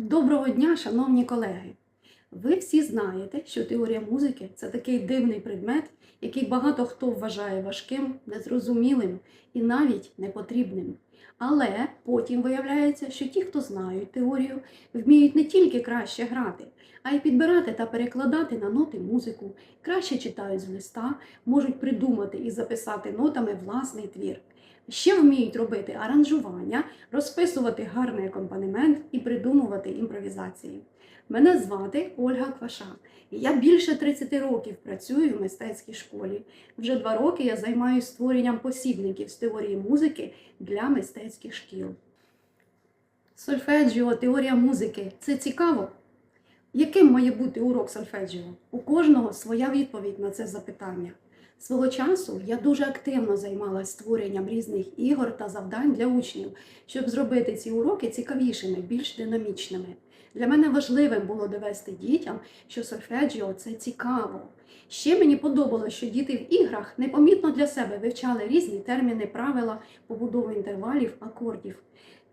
Доброго дня, шановні колеги! Ви всі знаєте, що теорія музики це такий дивний предмет, який багато хто вважає важким, незрозумілим і навіть непотрібним. Але потім виявляється, що ті, хто знають теорію, вміють не тільки краще грати, а й підбирати та перекладати на ноти музику, краще читають з листа, можуть придумати і записати нотами власний твір. Ще вміють робити аранжування, розписувати гарний акомпанемент і придумувати імпровізації. Мене звати Ольга Кваша. і Я більше 30 років працюю в мистецькій школі. Вже два роки я займаюся створенням посібників з теорії музики для мистецьких шкіл. Сольфеджіо, теорія музики це цікаво. Яким має бути урок сольфеджіо? У кожного своя відповідь на це запитання. Свого часу я дуже активно займалася створенням різних ігор та завдань для учнів, щоб зробити ці уроки цікавішими, більш динамічними. Для мене важливим було довести дітям, що сольфеджіо це цікаво. Ще мені подобалося, що діти в іграх непомітно для себе вивчали різні терміни, правила, побудову інтервалів, акордів.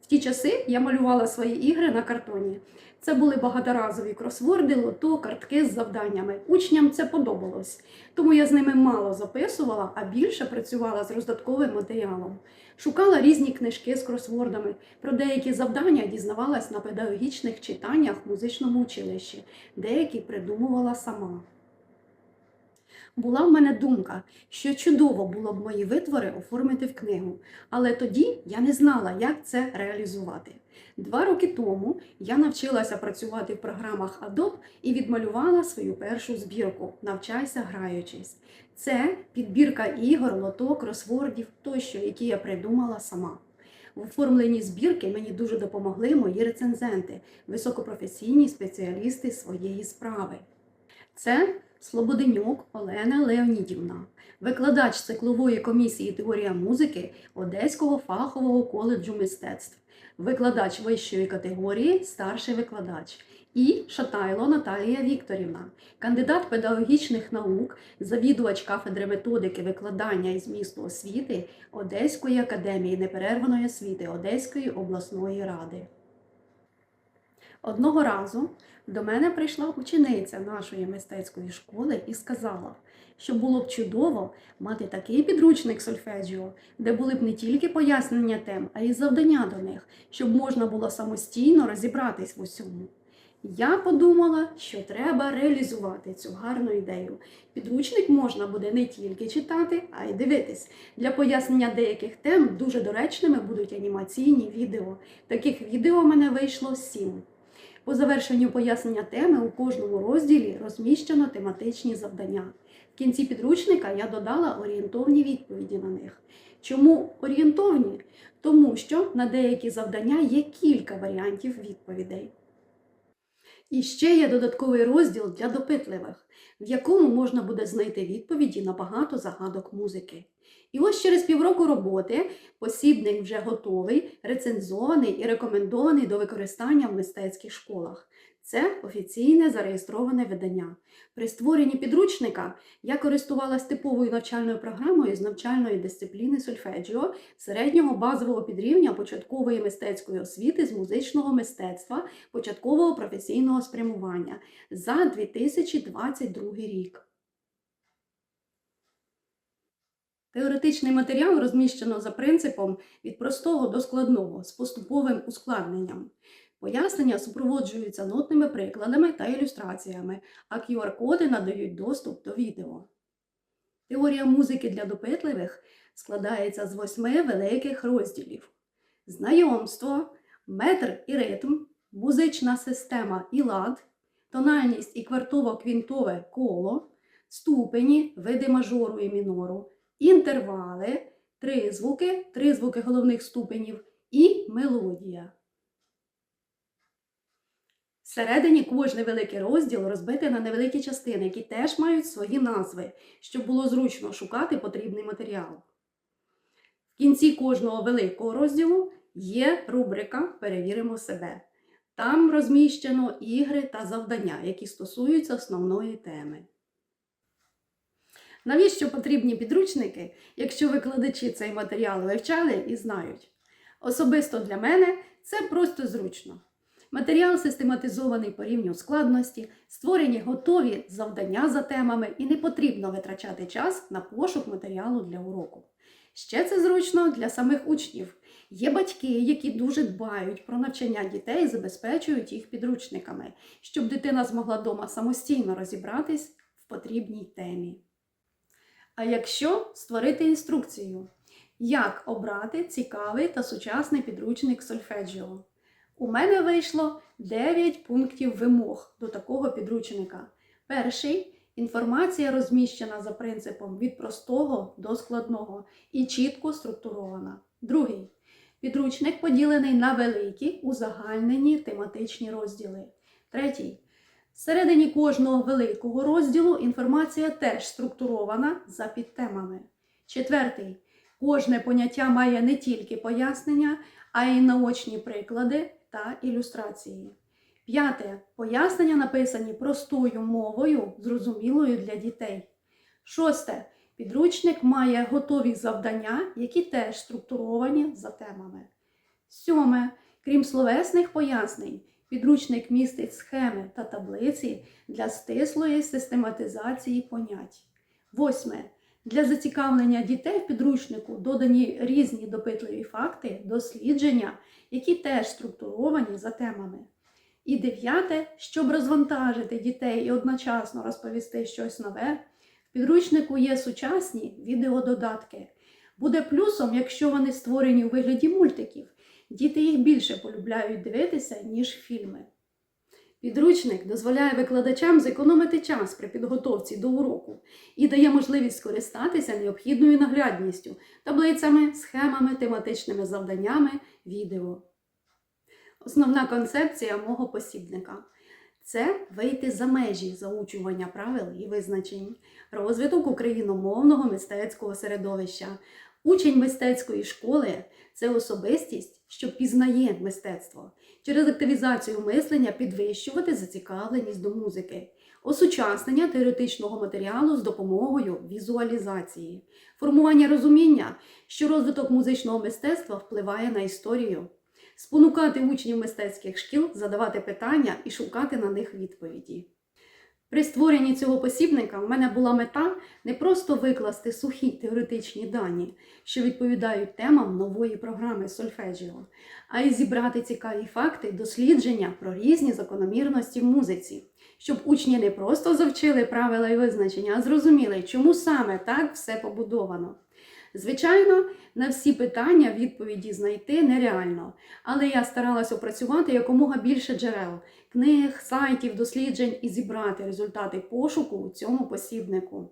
В ті часи я малювала свої ігри на картоні. Це були багаторазові кросворди, лото, картки з завданнями. Учням це подобалось, тому я з ними мало записувала, а більше працювала з роздатковим матеріалом. Шукала різні книжки з кросвордами. Про деякі завдання дізнавалась на педагогічних читаннях в музичному училищі, деякі придумувала сама. Була в мене думка, що чудово було б мої витвори оформити в книгу, але тоді я не знала, як це реалізувати. Два роки тому я навчилася працювати в програмах Adobe і відмалювала свою першу збірку Навчайся граючись. Це підбірка ігор, лото, кросвордів тощо, які я придумала сама. В оформленні збірки мені дуже допомогли мої рецензенти, високопрофесійні спеціалісти своєї справи. Це Слободенюк Олена Леонідівна, викладач циклової комісії теорія музики Одеського фахового коледжу мистецтв, викладач вищої категорії, старший викладач. І Шатайло Наталія Вікторівна, кандидат педагогічних наук, завідувач кафедри методики викладання і змісту освіти Одеської академії неперерваної освіти Одеської обласної ради. Одного разу до мене прийшла учениця нашої мистецької школи і сказала, що було б чудово мати такий підручник сольфеджіо, де були б не тільки пояснення тем, а й завдання до них, щоб можна було самостійно розібратись в усьому. Я подумала, що треба реалізувати цю гарну ідею. Підручник можна буде не тільки читати, а й дивитись. Для пояснення деяких тем дуже доречними будуть анімаційні відео. Таких відео в мене вийшло сім. По завершенню пояснення теми у кожному розділі розміщено тематичні завдання. В кінці підручника я додала орієнтовні відповіді на них. Чому орієнтовні? Тому що на деякі завдання є кілька варіантів відповідей. І ще є додатковий розділ для допитливих, в якому можна буде знайти відповіді на багато загадок музики. І ось через півроку роботи посібник вже готовий, рецензований і рекомендований до використання в мистецьких школах. Це офіційне зареєстроване видання. При створенні підручника я користувалась типовою навчальною програмою з навчальної дисципліни сольфеджіо середнього базового підрівня початкової мистецької освіти з музичного мистецтва початкового професійного спрямування за 2022 рік. Теоретичний матеріал розміщено за принципом від простого до складного з поступовим ускладненням. Пояснення супроводжуються нотними прикладами та ілюстраціями, а QR-коди надають доступ до відео. Теорія музики для допитливих складається з восьми великих розділів: знайомство, метр і ритм, музична система і лад, тональність і квартово-квінтове коло, ступені, види мажору і мінору, інтервали, три звуки, три звуки головних ступенів і мелодія. Всередині кожний великий розділ розбитий на невеликі частини, які теж мають свої назви, щоб було зручно шукати потрібний матеріал. В кінці кожного великого розділу є рубрика Перевіримо себе. Там розміщено ігри та завдання, які стосуються основної теми. Навіщо потрібні підручники, якщо викладачі цей матеріал вивчали і знають? Особисто для мене це просто зручно. Матеріал систематизований по рівню складності, створені готові завдання за темами і не потрібно витрачати час на пошук матеріалу для уроку. Ще це зручно для самих учнів. Є батьки, які дуже дбають про навчання дітей і забезпечують їх підручниками, щоб дитина змогла вдома самостійно розібратись в потрібній темі. А якщо створити інструкцію, як обрати цікавий та сучасний підручник сольфеджіо? У мене вийшло 9 пунктів вимог до такого підручника. Перший інформація розміщена за принципом від простого до складного і чітко структурована. Другий підручник поділений на великі узагальнені тематичні розділи. Третій. Всередині кожного великого розділу інформація теж структурована за підтемами. Четвертий. Кожне поняття має не тільки пояснення, а й наочні приклади та ілюстрації. П'яте. Пояснення написані простою мовою, зрозумілою для дітей. Шосте. Підручник має готові завдання, які теж структуровані за темами. Сьоме. Крім словесних пояснень, підручник містить схеми та таблиці для стислої систематизації понять. Восьме. Для зацікавлення дітей в підручнику додані різні допитливі факти, дослідження, які теж структуровані за темами. І дев'яте, щоб розвантажити дітей і одночасно розповісти щось нове, в підручнику є сучасні відеододатки. Буде плюсом, якщо вони створені у вигляді мультиків. Діти їх більше полюбляють дивитися, ніж фільми. Підручник дозволяє викладачам зекономити час при підготовці до уроку і дає можливість скористатися необхідною наглядністю, таблицями, схемами, тематичними завданнями, відео. Основна концепція мого посібника це вийти за межі заучування правил і визначень, розвиток україномовного мистецького середовища. Учень мистецької школи це особистість, що пізнає мистецтво, через активізацію мислення підвищувати зацікавленість до музики, осучаснення теоретичного матеріалу з допомогою візуалізації, формування розуміння, що розвиток музичного мистецтва впливає на історію, спонукати учнів мистецьких шкіл задавати питання і шукати на них відповіді. При створенні цього посібника в мене була мета не просто викласти сухі теоретичні дані, що відповідають темам нової програми Сольфеджіо, а й зібрати цікаві факти, дослідження про різні закономірності в музиці, щоб учні не просто завчили правила і визначення, а зрозуміли, чому саме так все побудовано. Звичайно, на всі питання відповіді знайти нереально, але я старалась опрацювати якомога більше джерел, книг, сайтів, досліджень і зібрати результати пошуку у цьому посібнику.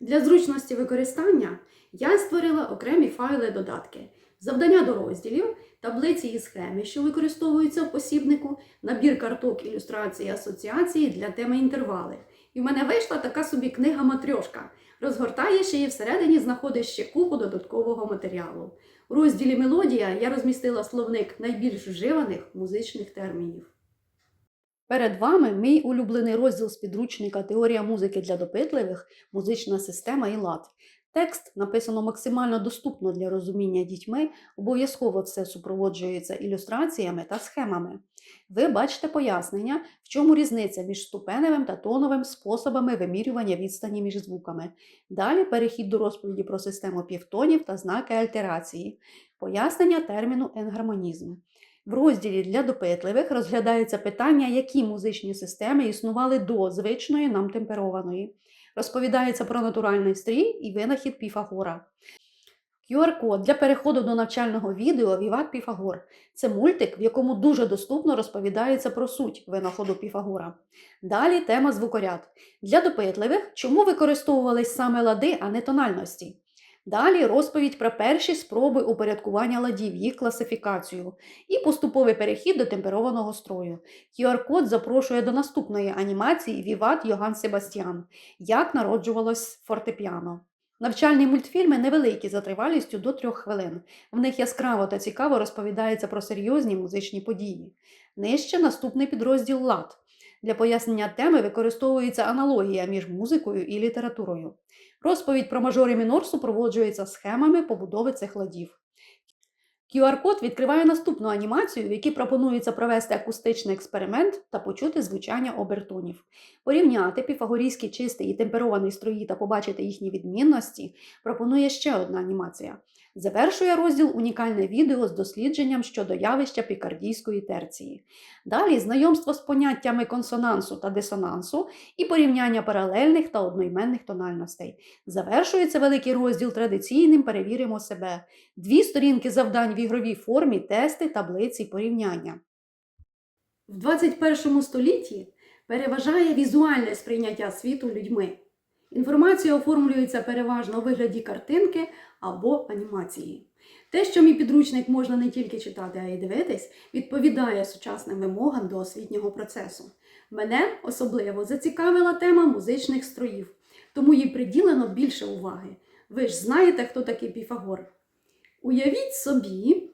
Для зручності використання я створила окремі файли додатки, завдання до розділів, таблиці і схеми, що використовуються в посібнику, набір карток ілюстрації асоціації для теми інтервали. І в мене вийшла така собі книга матрьошка. Розгортаєш її всередині знаходиш ще купу додаткового матеріалу. У розділі Мелодія я розмістила словник найбільш вживаних музичних термінів. Перед вами мій улюблений розділ з підручника Теорія музики для допитливих, музична система і лад. Текст написано максимально доступно для розуміння дітьми, обов'язково все супроводжується ілюстраціями та схемами. Ви бачите пояснення, в чому різниця між ступеневим та тоновим способами вимірювання відстані між звуками. Далі перехід до розповіді про систему півтонів та знаки альтерації, пояснення терміну енгармонізм. В розділі для допитливих розглядається питання, які музичні системи існували до звичної нам темперованої. Розповідається про натуральний стрій і винахід Піфагора. QR-код для переходу до навчального відео Віват Піфагор. Це мультик, в якому дуже доступно розповідається про суть винаходу Піфагора. Далі тема звукоряд. Для допитливих, чому використовувались саме лади, а не тональності. Далі розповідь про перші спроби упорядкування ладів, їх класифікацію і поступовий перехід до темперованого строю. QR-код запрошує до наступної анімації Віват Йоган Себастьян. Як народжувалось фортепіано. Навчальні мультфільми невеликі за тривалістю до трьох хвилин. В них яскраво та цікаво розповідається про серйозні музичні події. Нижче наступний підрозділ лад. Для пояснення теми використовується аналогія між музикою і літературою. Розповідь про мажор і мінор супроводжується схемами побудови цих ладів. QR-код відкриває наступну анімацію, в якій пропонується провести акустичний експеримент та почути звучання обертонів. Порівняти піфагорійський чистий і темперований строї та побачити їхні відмінності пропонує ще одна анімація. Завершує розділ унікальне відео з дослідженням щодо явища пікардійської терції. Далі знайомство з поняттями консонансу та дисонансу і порівняння паралельних та одноіменних тональностей. Завершується великий розділ традиційним перевіримо себе. Дві сторінки завдань в ігровій формі, тести, таблиці, порівняння. В 21 столітті переважає візуальне сприйняття світу людьми. Інформація оформлюється переважно у вигляді картинки або анімації. Те, що мій підручник можна не тільки читати, а й дивитись, відповідає сучасним вимогам до освітнього процесу. Мене особливо зацікавила тема музичних строїв, тому їй приділено більше уваги. Ви ж знаєте, хто такий Піфагор. Уявіть собі,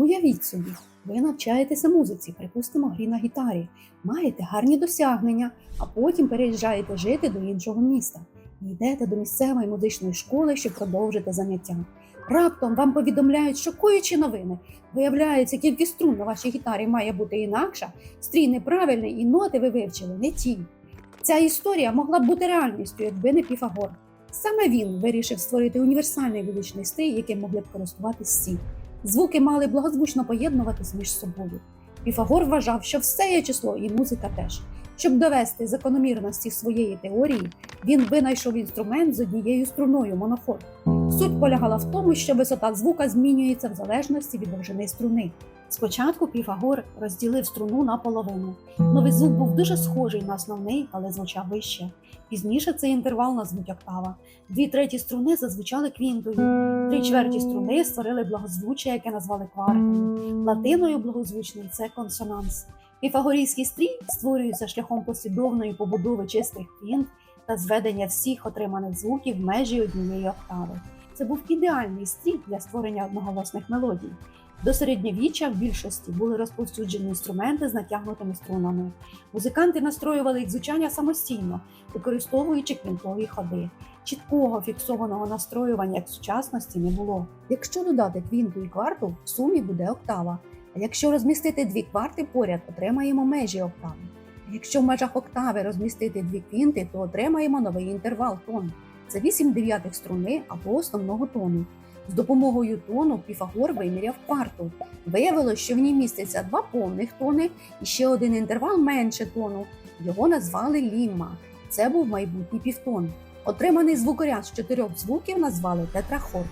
Уявіть собі, ви навчаєтеся музиці, припустимо, грі на гітарі, маєте гарні досягнення, а потім переїжджаєте жити до іншого міста. Йдете до місцевої музичної школи, щоб продовжити заняття. Раптом вам повідомляють шокуючі новини. Виявляється, кількість струн на вашій гітарі має бути інакша, стрій неправильний і ноти ви вивчили не ті. Ця історія могла б бути реальністю, якби не Піфагор. Саме він вирішив створити універсальний вуличний стрій, яким могли б користуватись всі. Звуки мали благозвучно поєднуватись між собою. Піфагор вважав, що все є число, і музика теж. Щоб довести закономірності своєї теорії, він винайшов інструмент з однією струною монофон. Суть полягала в тому, що висота звука змінюється в залежності від довжини струни. Спочатку Піфагор розділив струну на половину. Новий звук був дуже схожий на основний, але звучав вище. Пізніше цей інтервал назвуть октава. Дві треті струни зазвучали квінтою. Три чверті струни створили благозвуччя, яке назвали квартою. Латиною благозвучний це консонанс. Піфагорійський стрій створюється шляхом послідовної побудови чистих квінт та зведення всіх отриманих звуків в межі однієї октави. Це був ідеальний стрій для створення одноголосних мелодій. До середньовіччя в більшості були розповсюджені інструменти з натягнутими струнами. Музиканти настроювали їх звучання самостійно, використовуючи квінтові ходи. Чіткого фіксованого настроювання як в сучасності не було. Якщо додати квінту і кварту, в сумі буде октава. А якщо розмістити дві кварти поряд, отримаємо межі октави. Якщо в межах октави розмістити дві квінти, то отримаємо новий інтервал тон. Це 8 дев'ятих струни або основного тону. З допомогою тону Піфагор виміряв кварту. Виявилось, що в ній міститься два повних тони і ще один інтервал менше тону. Його назвали лімма. Це був майбутній півтон. Отриманий звукоряд з чотирьох звуків назвали тетрахорд.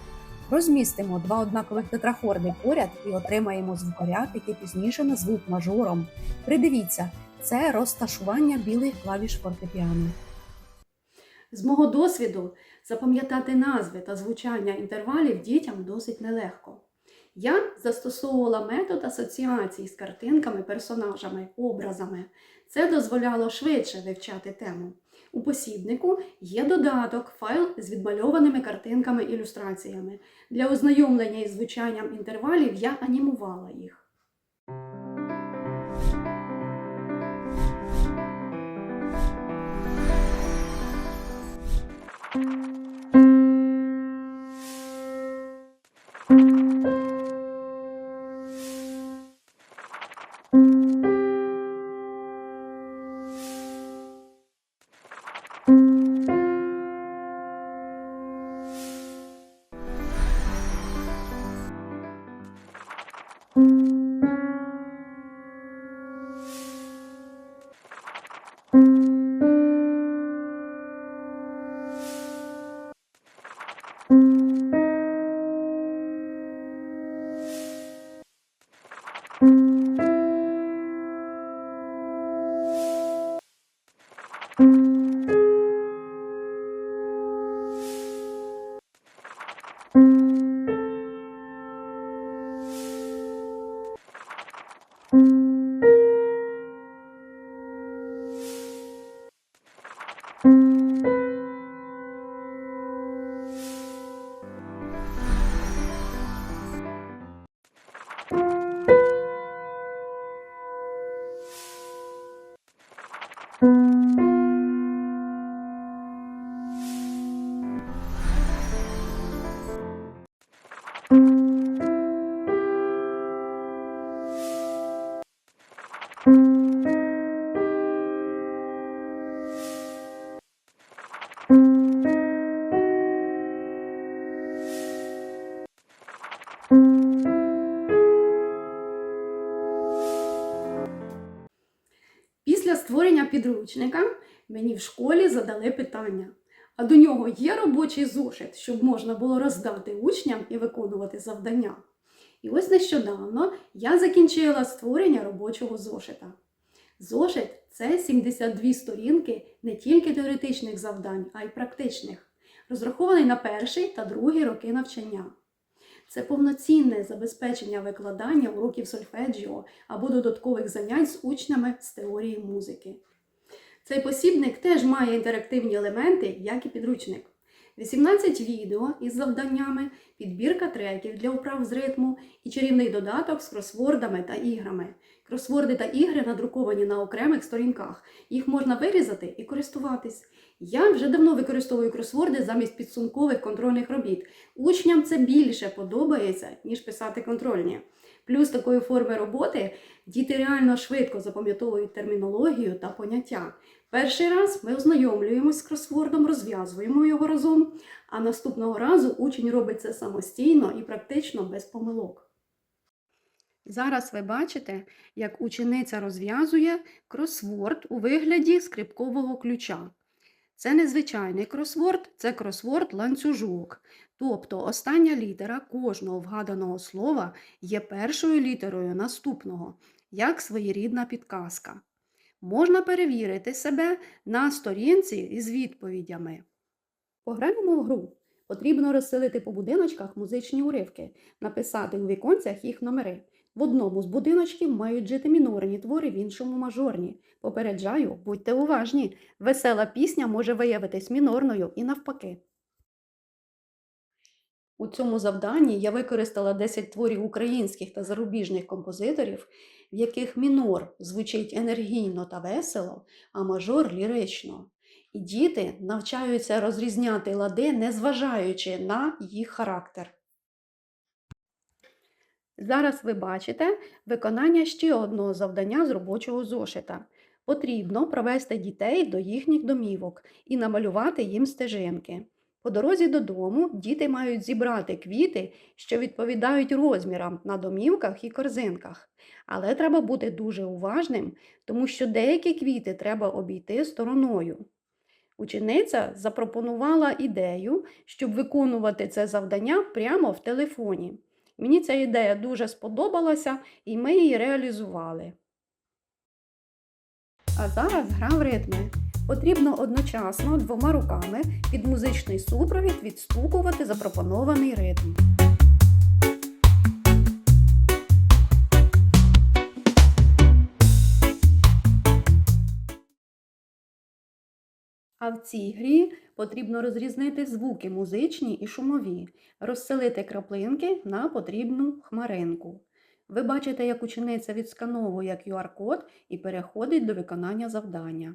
Розмістимо два однакових тетрахорди поряд і отримаємо звукоряд, який пізніше назвуть мажором. Придивіться, це розташування білих клавіш фортепіано. З мого досвіду запам'ятати назви та звучання інтервалів дітям досить нелегко. Я застосовувала метод асоціацій з картинками, персонажами, образами. Це дозволяло швидше вивчати тему. У посібнику є додаток, файл з відмальованими картинками ілюстраціями. Для ознайомлення із звучанням інтервалів я анімувала їх. Підручника мені в школі задали питання. А до нього є робочий зошит, щоб можна було роздати учням і виконувати завдання. І ось нещодавно я закінчила створення робочого зошита. Зошит це 72 сторінки не тільки теоретичних завдань, а й практичних, розрахований на перший та другий роки навчання. Це повноцінне забезпечення викладання уроків сольфеджіо або додаткових занять з учнями з теорії музики. Цей посібник теж має інтерактивні елементи, як і підручник. 18 відео із завданнями, підбірка треків для управ з ритму і чарівний додаток з кросвордами та іграми. Кросворди та ігри надруковані на окремих сторінках. Їх можна вирізати і користуватись. Я вже давно використовую кросворди замість підсумкових контрольних робіт. Учням це більше подобається, ніж писати контрольні. Плюс такої форми роботи діти реально швидко запам'ятовують термінологію та поняття. Перший раз ми ознайомлюємось з кросвордом, розв'язуємо його разом, а наступного разу учень робить це самостійно і практично без помилок. Зараз ви бачите, як учениця розв'язує кросворд у вигляді скрипкового ключа. Це не звичайний кросворд, це кросворд ланцюжок. Тобто остання літера кожного вгаданого слова є першою літерою наступного, як своєрідна підказка. Можна перевірити себе на сторінці із відповідями. Пограємо в гру. Потрібно розселити по будиночках музичні уривки, написати у віконцях їх номери. В одному з будиночків мають жити мінорні твори, в іншому мажорні. Попереджаю, будьте уважні. Весела пісня може виявитись мінорною і навпаки. У цьому завданні я використала 10 творів українських та зарубіжних композиторів, в яких мінор звучить енергійно та весело, а мажор лірично. І діти навчаються розрізняти лади, незважаючи на їх характер. Зараз ви бачите виконання ще одного завдання з робочого зошита. Потрібно провести дітей до їхніх домівок і намалювати їм стежинки. По дорозі додому діти мають зібрати квіти, що відповідають розмірам на домівках і корзинках. Але треба бути дуже уважним, тому що деякі квіти треба обійти стороною. Учениця запропонувала ідею, щоб виконувати це завдання прямо в телефоні. Мені ця ідея дуже сподобалася, і ми її реалізували. А зараз гра в ритми. Потрібно одночасно двома руками під музичний супровід відстукувати запропонований ритм. А в цій грі потрібно розрізнити звуки музичні і шумові, розселити краплинки на потрібну хмаринку. Ви бачите, як учениця відскановує QR-код і переходить до виконання завдання.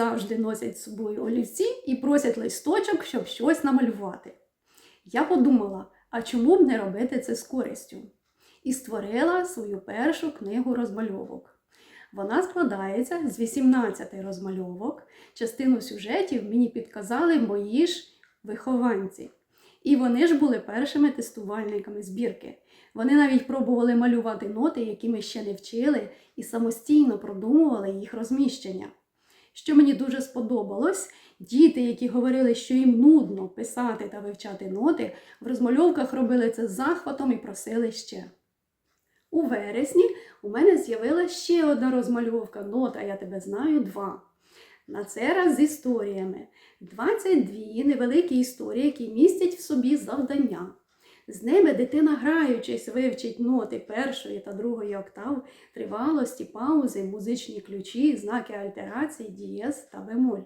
Завжди носять з собою олівці і просять листочок, щоб щось намалювати. Я подумала, а чому б не робити це з користю? І створила свою першу книгу розмальовок. Вона складається з 18 розмальовок. Частину сюжетів мені підказали мої ж вихованці. І вони ж були першими тестувальниками збірки. Вони навіть пробували малювати ноти, які ми ще не вчили, і самостійно продумували їх розміщення. Що мені дуже сподобалось, діти, які говорили, що їм нудно писати та вивчати ноти, в розмальовках робили це з захватом і просили ще. У вересні у мене з'явилася ще одна розмальовка нота Я тебе знаю 2. На цей раз з історіями. 22 невеликі історії, які містять в собі завдання. З ними дитина, граючись, вивчить ноти першої та другої октав, тривалості, паузи, музичні ключі, знаки альтерації, дієз та бемоль.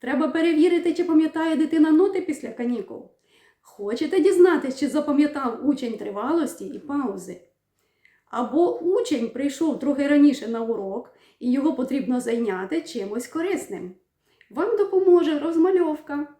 Треба перевірити, чи пам'ятає дитина ноти після канікул. Хочете дізнатися, чи запам'ятав учень тривалості і паузи? Або учень прийшов трохи раніше на урок, і його потрібно зайняти чимось корисним. Вам допоможе розмальовка.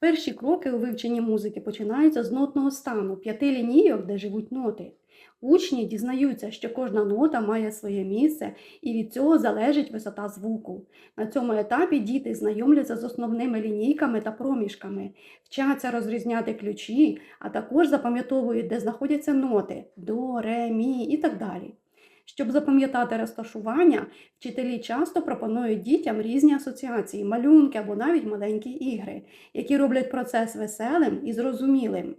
Перші кроки у вивченні музики починаються з нотного стану, п'яти лінійок, де живуть ноти. Учні дізнаються, що кожна нота має своє місце, і від цього залежить висота звуку. На цьому етапі діти знайомляться з основними лінійками та проміжками, вчаться розрізняти ключі, а також запам'ятовують, де знаходяться ноти до, ре, мі і так далі. Щоб запам'ятати розташування, вчителі часто пропонують дітям різні асоціації, малюнки або навіть маленькі ігри, які роблять процес веселим і зрозумілим.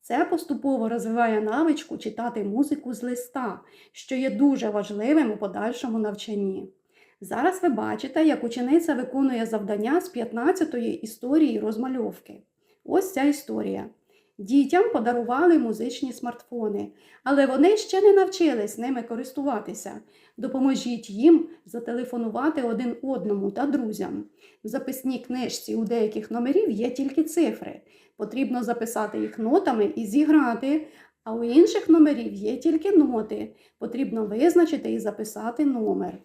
Це поступово розвиває навичку читати музику з листа, що є дуже важливим у подальшому навчанні. Зараз ви бачите, як учениця виконує завдання з 15-ї історії розмальовки. Ось ця історія. Дітям подарували музичні смартфони, але вони ще не навчились ними користуватися. Допоможіть їм зателефонувати один одному та друзям. В записній книжці у деяких номерів є тільки цифри. Потрібно записати їх нотами і зіграти, а у інших номерів є тільки ноти. Потрібно визначити і записати номер.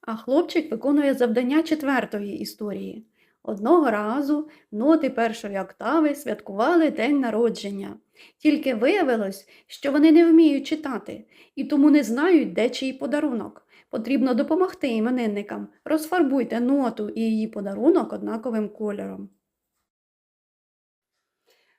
А хлопчик виконує завдання четвертої історії. Одного разу ноти першої октави святкували день народження. Тільки виявилось, що вони не вміють читати і тому не знають, де чий подарунок. Потрібно допомогти іменинникам. Розфарбуйте ноту і її подарунок однаковим кольором.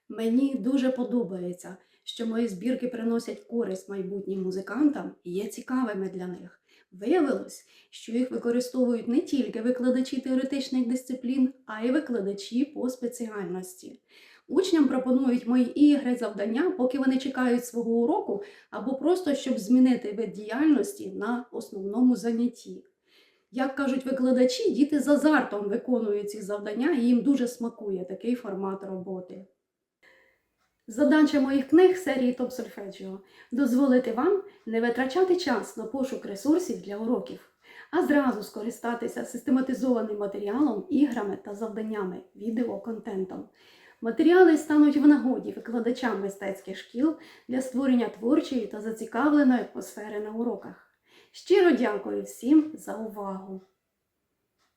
Мені дуже подобається, що мої збірки приносять користь майбутнім музикантам і є цікавими для них. Виявилось, що їх використовують не тільки викладачі теоретичних дисциплін, а й викладачі по спеціальності. Учням пропонують мої ігри, завдання, поки вони чекають свого уроку, або просто щоб змінити вид діяльності на основному занятті. Як кажуть викладачі, діти з азартом виконують ці завдання, і їм дуже смакує такий формат роботи. Задача моїх книг серії Топ Сольфеджіо дозволити вам не витрачати час на пошук ресурсів для уроків, а зразу скористатися систематизованим матеріалом, іграми та завданнями, відеоконтентом. Матеріали стануть в нагоді викладачам мистецьких шкіл для створення творчої та зацікавленої атмосфери на уроках. Щиро дякую всім за увагу!